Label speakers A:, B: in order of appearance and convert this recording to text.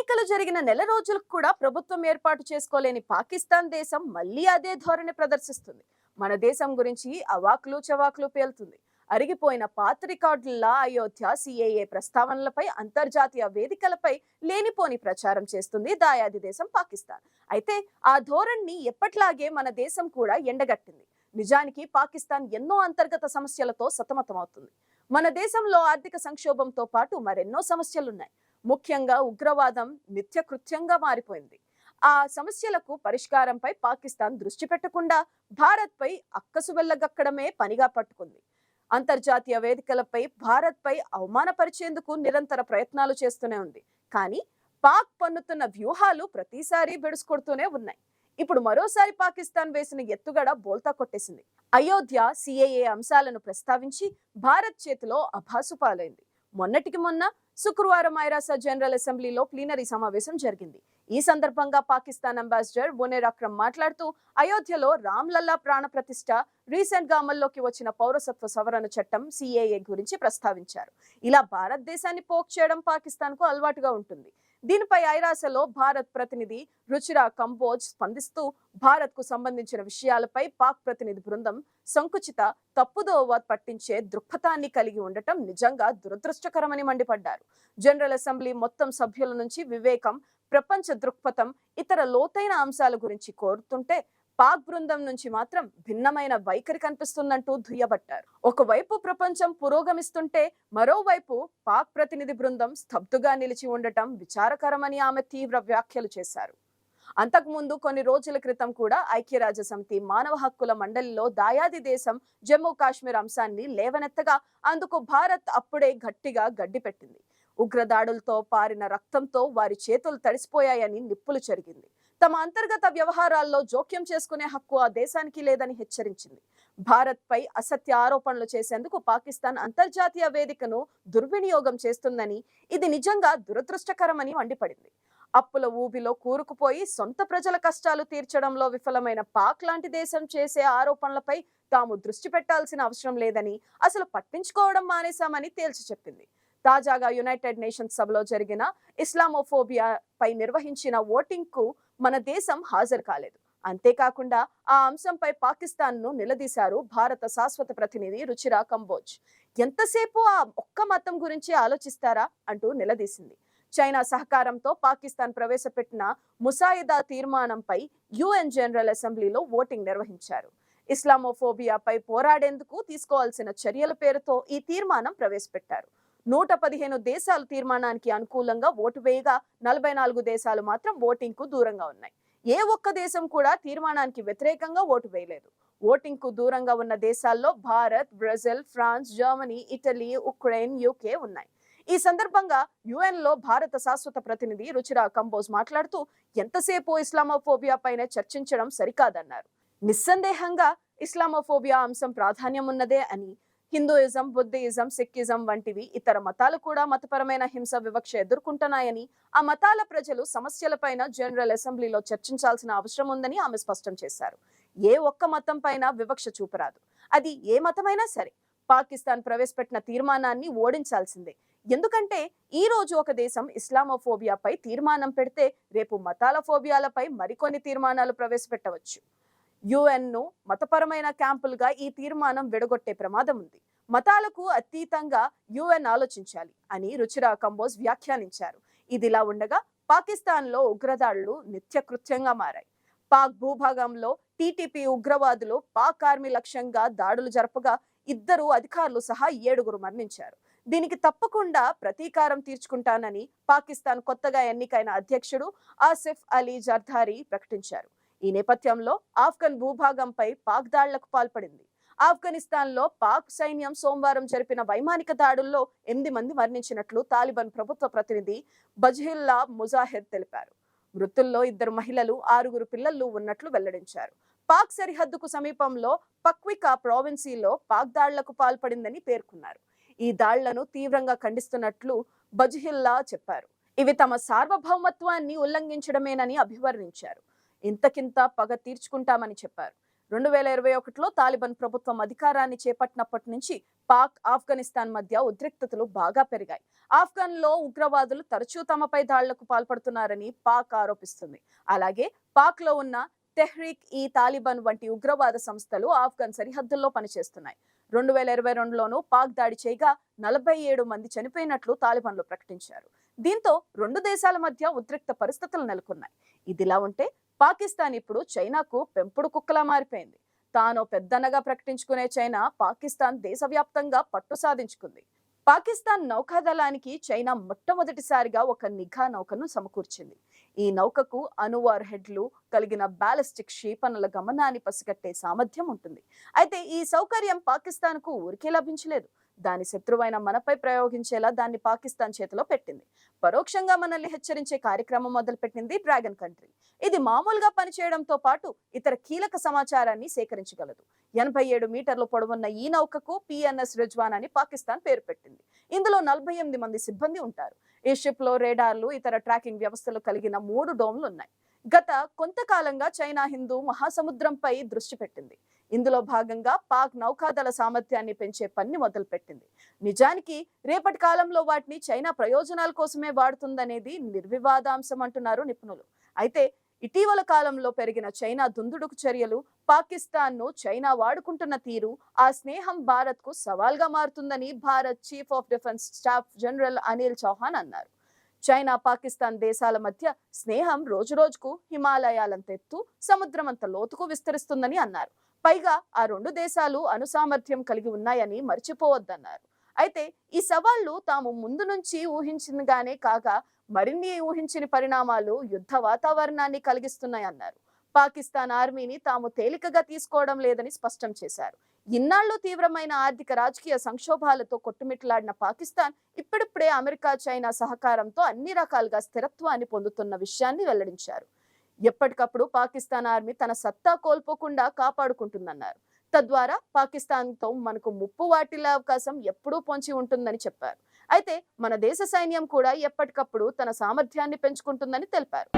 A: ఎన్నికలు జరిగిన నెల రోజులకు కూడా ప్రభుత్వం ఏర్పాటు చేసుకోలేని పాకిస్తాన్ దేశం మళ్ళీ అదే ధోరణి ప్రదర్శిస్తుంది. మన దేశం గురించి అవాకులు చవాకులు పేలుతుంది. అరిగిపోయిన పాత రికార్డుల్లా అయోధ్య సిఏఏ ప్రస్తావనలపై అంతర్జాతీయ వేదికలపై లేనిపోని ప్రచారం చేస్తుంది దాయాది దేశం పాకిస్తాన్. అయితే ఆ ధోరణిని ఎప్పట్లాగే మన దేశం కూడా ఎండగట్టింది. నిజానికి పాకిస్తాన్ ఎన్నో అంతర్గత సమస్యలతో సతమతమవుతుంది. మన దేశంలో ఆర్థిక సంక్షోభంతో పాటు మరెన్నో సమస్యలున్నాయి. ముఖ్యంగా ఉగ్రవాదం నిత్యకృత్యంగా మారిపోయింది. ఆ సమస్యలకు పరిష్కారంపై పాకిస్తాన్ దృష్టి పెట్టకుండా భారత్పై అక్కసు వెళ్ళగక్కడమే పనిగా పట్టుకుంది. అంతర్జాతీయ వేదికలపై భారత్పై అవమానపరిచేందుకు నిరంతర ప్రయత్నాలు చేస్తూనే ఉంది. కానీ పాక్ పన్నుతున్న వ్యూహాలు ప్రతిసారి బిడుసుకొడుతూనే ఉన్నాయి. ఇప్పుడు మరోసారి పాకిస్తాన్ వేసిన ఎత్తుగడ బోల్తా కొట్టేసింది. అయోధ్య సిఏఏ అంశాలను ప్రస్తావించి భారత్ చేతిలో అభాసు పాలైంది మొన్నటికి మొన్న శుక్రవారం ఐరాస జనరల్ అసెంబ్లీలో ప్లీనరీ సమావేశం జరిగింది. ఈ సందర్భంగా పాకిస్తాన్ అంబాసిడర్ బొనేర్ అక్రమ్ మాట్లాడుతూ అయోధ్యలో రామ్లల్లా ప్రాణ ప్రతిష్ట రీసెంట్గా అమల్లోకి వచ్చిన పౌరసత్వ సవరణ చట్టం సిఏఏ గురించి ప్రస్తావించారు. ఇలా భారతదేశాన్ని పోక్ చేయడం పాకిస్తాన్కు అలవాటుగా ఉంటుంది. దీనిపై ఐరాసలో భారత్ ప్రతినిధి రుచిరా కంబోజ్ స్పందిస్తూ భారత్కు సంబంధించిన విషయాలపై పాక్ ప్రతినిధి బృందం సంకుచిత తప్పుదోవ పట్టించే దృక్పథాన్ని కలిగి ఉండటం నిజంగా దురదృష్టకరమని మండిపడ్డారు. జనరల్ అసెంబ్లీ మొత్తం సభ్యుల నుంచి వివేకం ప్రపంచ దృక్పథం ఇతర లోతైన అంశాల గురించి కోరుతుంటే పాక్ బృందం నుంచి మాత్రం భిన్నమైన వైఖరి కనిపిస్తుందంటూ దుయ్యబట్టారు. ఒకవైపు ప్రపంచం పురోగమిస్తుంటే మరోవైపు పాక్ ప్రతినిధి బృందం స్తబ్దుగా నిలిచి ఉండటం విచారకరమని ఆమె తీవ్ర వ్యాఖ్యలు చేశారు. అంతకుముందు కొన్ని రోజుల క్రితం కూడా ఐక్యరాజ్య సమితి మానవ హక్కుల మండలిలో దాయాది దేశం జమ్మూ కాశ్మీర్ అంశాన్ని లేవనెత్తగా అందుకు భారత్ అప్పుడే గట్టిగా గడ్డిపెట్టింది ఉగ్రదాడులతో పారిన రక్తంతో వారి చేతులు తడిసిపోయాయని నిప్పులు చెరిగింది. తమ అంతర్గత వ్యవహారాల్లో జోక్యం చేసుకునే హక్కు ఆ దేశానికి లేదని హెచ్చరించింది. భారత్ పై అసత్య ఆరోపణలు చేసేందుకు పాకిస్తాన్ అంతర్జాతీయ వేదికను దుర్వినియోగం చేస్తుందని ఇది నిజంగా దురదృష్టకరమని మండిపడింది. అప్పుల ఊబిలో కూరుకుపోయి సొంత ప్రజల కష్టాలు తీర్చడంలో విఫలమైన పాక్ లాంటి దేశం చేసే ఆరోపణలపై తాము దృష్టి పెట్టాల్సిన అవసరం లేదని అసలు పట్టించుకోవడం మానేశామని తేల్చి చెప్పింది. తాజాగా యునైటెడ్ నేషన్స్ సభలో జరిగిన ఇస్లామోఫోబియా పై నిర్వహించిన ఓటింగ్కు మన దేశం హాజరు కాలేదు. అంతేకాకుండా ఆ అంశంపై పాకిస్తాన్ను నిలదీశారు భారత శాశ్వత ప్రతినిధి రుచిరా కంబోజ్. ఎంతసేపు ఆ ఒక్క మతం గురించి ఆలోచిస్తారా అంటూ నిలదీసింది. చైనా సహకారంతో పాకిస్తాన్ ప్రవేశపెట్టిన ముసాయిదా తీర్మానంపై యుఎన్ జనరల్ అసెంబ్లీలో ఓటింగ్ నిర్వహించారు. ఇస్లామోఫోబియాపై పోరాడేందుకు తీసుకోవాల్సిన చర్యల పేరుతో ఈ తీర్మానం ప్రవేశపెట్టారు. నూట పదిహేను దేశాలు తీర్మానానికి అనుకూలంగా ఓటు వేయగా నలభై నాలుగు దేశాలు మాత్రం ఓటింగ్కు దూరంగా ఉన్నాయి. ఏ ఒక్క దేశం కూడా తీర్మానానికి వ్యతిరేకంగా ఓటు వేయలేదు. ఓటింగ్కు దూరంగా ఉన్న దేశాల్లో Bharat Brazil France Germany Italy Ukraine UK ఉన్నాయి. ఈ సందర్భంగా యుఎన్లో భారత శాశ్వత ప్రతినిధి రుచిరా కంబోజ్ మాట్లాడుతూ ఎంతసేపు ఇస్లామోఫోబియా పైన చర్చించడం సరికాదన్నారు. నిస్సందేహంగా ఇస్లామోఫోబియా అంశం ప్రాధాన్యం ఉన్నదే అని హిందూయిజం బుద్ధిజం సిక్కిజం వంటివి ఇతర మతాలు కూడా మతపరమైన హింస వివక్ష ఎదుర్కొంటున్నాయని ఆ మతాల ప్రజలు సమస్యలపైన జనరల్ అసెంబ్లీలో చర్చించాల్సిన అవసరం ఉందని ఆమె స్పష్టం చేశారు. ఏ ఒక్క మతం పైన వివక్ష చూపరాదు. అది ఏ మతమైనా సరే పాకిస్తాన్ ప్రవేశపెట్టిన తీర్మానాన్ని ఓడించాల్సిందే. ఎందుకంటే ఈ రోజు ఒక దేశం ఇస్లామోఫోబియాపై తీర్మానం పెడితే రేపు మతాల ఫోబియాలపై మరికొన్ని తీర్మానాలు ప్రవేశపెట్టవచ్చు. యుఎన్ను మతపరమైన క్యాంపులుగా ఈ తీర్మానం విడగొట్టే ప్రమాదం ఉంది. మతాలకు అతీతంగా యుఎన్ ఆలోచించాలి అని రుచిరా కంబోజ్ వ్యాఖ్యానించారు. ఇదిలా ఉండగా పాకిస్తాన్లో ఉగ్రదాడులు నిత్యకృత్యంగా మారాయి. పాక్ భూభాగంలో టీటీపీ ఉగ్రవాదులు పాక్ ఆర్మీ లక్ష్యంగా దాడులు జరపగా ఇద్దరు అధికారులు సహా ఏడుగురు మరణించారు. దీనికి తప్పకుండా ప్రతీకారం తీర్చుకుంటానని పాకిస్తాన్ కొత్తగా ఎన్నికైన అధ్యక్షుడు ఆసిఫ్ అలీ జర్ధారి ప్రకటించారు. ఈ నేపథ్యంలో ఆఫ్ఘన్ భూభాగంపై పాక్ దాడులకు పాల్పడింది. ఆఫ్ఘనిస్తాన్లో పాక్ సైన్యం సోమవారం జరిపిన వైమానిక దాడుల్లో ఎనిమిది మంది మరణించినట్లు తాలిబాన్ ప్రభుత్వ ప్రతినిధి బజ్హిల్లా ముజాహిద్ తెలిపారు. మృతుల్లో ఇద్దరు మహిళలు ఆరుగురు పిల్లలు ఉన్నట్లు వెల్లడించారు. పాక్ సరిహద్దుకు సమీపంలో పక్వికా ప్రావిన్సీలో పాక్ దాడులకు పాల్పడిందని పేర్కొన్నారు. ఈ దాళ్ళను తీవ్రంగా ఖండిస్తున్నట్లు బజ్హిల్లా చెప్పారు. ఇవి తమ సార్వభౌమత్వాన్ని ఉల్లంఘించడమేనని అభివర్ణించారు. ఇంతకింత పగ తీర్చుకుంటామని చెప్పారు. రెండు వేల ఇరవై ఒకటిలో తాలిబాన్ ప్రభుత్వం అధికారాన్ని చేపట్టినప్పటి నుంచి పాక్ ఆఫ్ఘనిస్తాన్ మధ్య ఉద్రిక్తతలు బాగా పెరిగాయి. ఆఫ్ఘన్లో ఉగ్రవాదులు తరచూ తమపై దాళ్ళకు పాల్పడుతున్నారని పాక్ ఆరోపిస్తుంది. అలాగే పాక్లో ఉన్న తెహ్రీక్ ఈ తాలిబాన్ వంటి ఉగ్రవాద సంస్థలు ఆఫ్ఘన్ సరిహద్దుల్లో పనిచేస్తున్నాయి. రెండు వేల ఇరవై రెండులోనూ పాక్ దాడి చేయగా నలభై ఏడు మంది చనిపోయినట్లు తాలిబాన్లు ప్రకటించారు. దీంతో రెండు దేశాల మధ్య ఉద్రిక్త పరిస్థితులు నెలకొన్నాయి. ఇదిలా ఉంటే పాకిస్తాన్ ఇప్పుడు చైనాకు పెంపుడు కుక్కలా మారిపోయింది. తాను పెద్దన్నగా ప్రకటించుకునే చైనా పాకిస్తాన్ దేశవ్యాప్తంగా పట్టు సాధించుకుంది. పాకిస్తాన్ నౌకాదళానికి చైనా మొట్టమొదటిసారిగా ఒక నిఘా నౌకను సమకూర్చింది. ఈ నౌకకు అనువార్ హెడ్లు కలిగిన బ్యాలిస్టిక్ క్షిపణుల గమనాన్ని పసిగట్టే సామర్థ్యం ఉంటుంది. అయితే ఈ సౌకర్యం పాకిస్తాన్కు ఊరికే లభించలేదు. దాని శత్రువైన మనపై ప్రయోగించేలా దాన్ని పాకిస్తాన్ చేతిలో పెట్టింది. పరోక్షంగా మనల్ని హెచ్చరించే కార్యక్రమం మొదలుపెట్టింది డ్రాగన్ కంట్రీ. ఇది మామూలుగా పనిచేయడంతో పాటు ఇతర కీలక సమాచారాన్ని సేకరించగలదు. ఎనభై ఏడు మీటర్లు పొడవున్న ఈ నౌకకు పిఎన్ఎస్ రిజ్వాన్ అని పాకిస్తాన్ పేరు పెట్టింది. ఇందులో నలభై ఎనిమిది మంది సిబ్బంది ఉంటారు. ఈ షిప్లో రేడార్లు ఇతర ట్రాకింగ్ వ్యవస్థలు కలిగిన మూడు డోమ్లు ఉన్నాయి గత కొంతకాలంగా చైనా హిందూ మహాసముద్రంపై దృష్టి పెట్టింది. ఇందులో భాగంగా పాక్ నౌకాదళ సామర్థ్యాన్ని పెంచే పని మొదలుపెట్టింది. నిజానికి రేపటి కాలంలో వాటిని చైనా ప్రయోజనాల కోసమే వాడుతుందనేది నిర్వివాదాంశం అంటున్నారు నిపుణులు. అయితే ఇటీవల కాలంలో పెరిగిన చైనా దుందుడుకు చర్యలు పాకిస్తాన్ను చైనా వాడుకుంటున్న తీరు ఆ స్నేహం భారత్కు సవాల్గా మారుతుందని Bharat chief of defence staff general Anil Chauhan అన్నారు. చైనా పాకిస్తాన్ దేశాల మధ్య స్నేహం రోజురోజుకు హిమాలయాలంత ఎత్తు సముద్రమంత లోతుకు విస్తరిస్తుందని అన్నారు. పైగా ఆ రెండు దేశాలు అనుసామర్థ్యం కలిగి ఉన్నాయని మర్చిపోవద్దన్నారు. అయితే ఈ సవాళ్ళు తాము ముందు నుంచి ఊహించినగానే కాక మరిన్ని ఊహించిన పరిణామాలు యుద్ధ వాతావరణాన్ని కలిగిస్తున్నాయన్నారు. పాకిస్తాన్ ఆర్మీని తాము తేలికగా తీసుకోవడం లేదని స్పష్టం చేశారు. ఇన్నాళ్ళు తీవ్రమైన ఆర్థిక రాజకీయ సంక్షోభాలతో కొట్టుమిట్లాడిన పాకిస్తాన్ ఇప్పుడిప్పుడే అమెరికా చైనా సహకారంతో అన్ని రకాలుగా స్థిరత్వాన్ని పొందుతున్న విషయాన్ని వెల్లడించారు. ఎప్పటికప్పుడు పాకిస్తాన్ ఆర్మీ తన సత్తా కోల్పోకుండా కాపాడుకుంటుందన్నారు. తద్వారా పాకిస్తాన్తో మనకు ముప్పు వాటిల్లే అవకాశం ఎప్పుడూ పొంచి ఉంటుందని చెప్పారు. అయితే మన దేశ సైన్యం కూడా ఎప్పటికప్పుడు తన సామర్థ్యాన్ని పెంచుకుంటుందని తెలిపారు.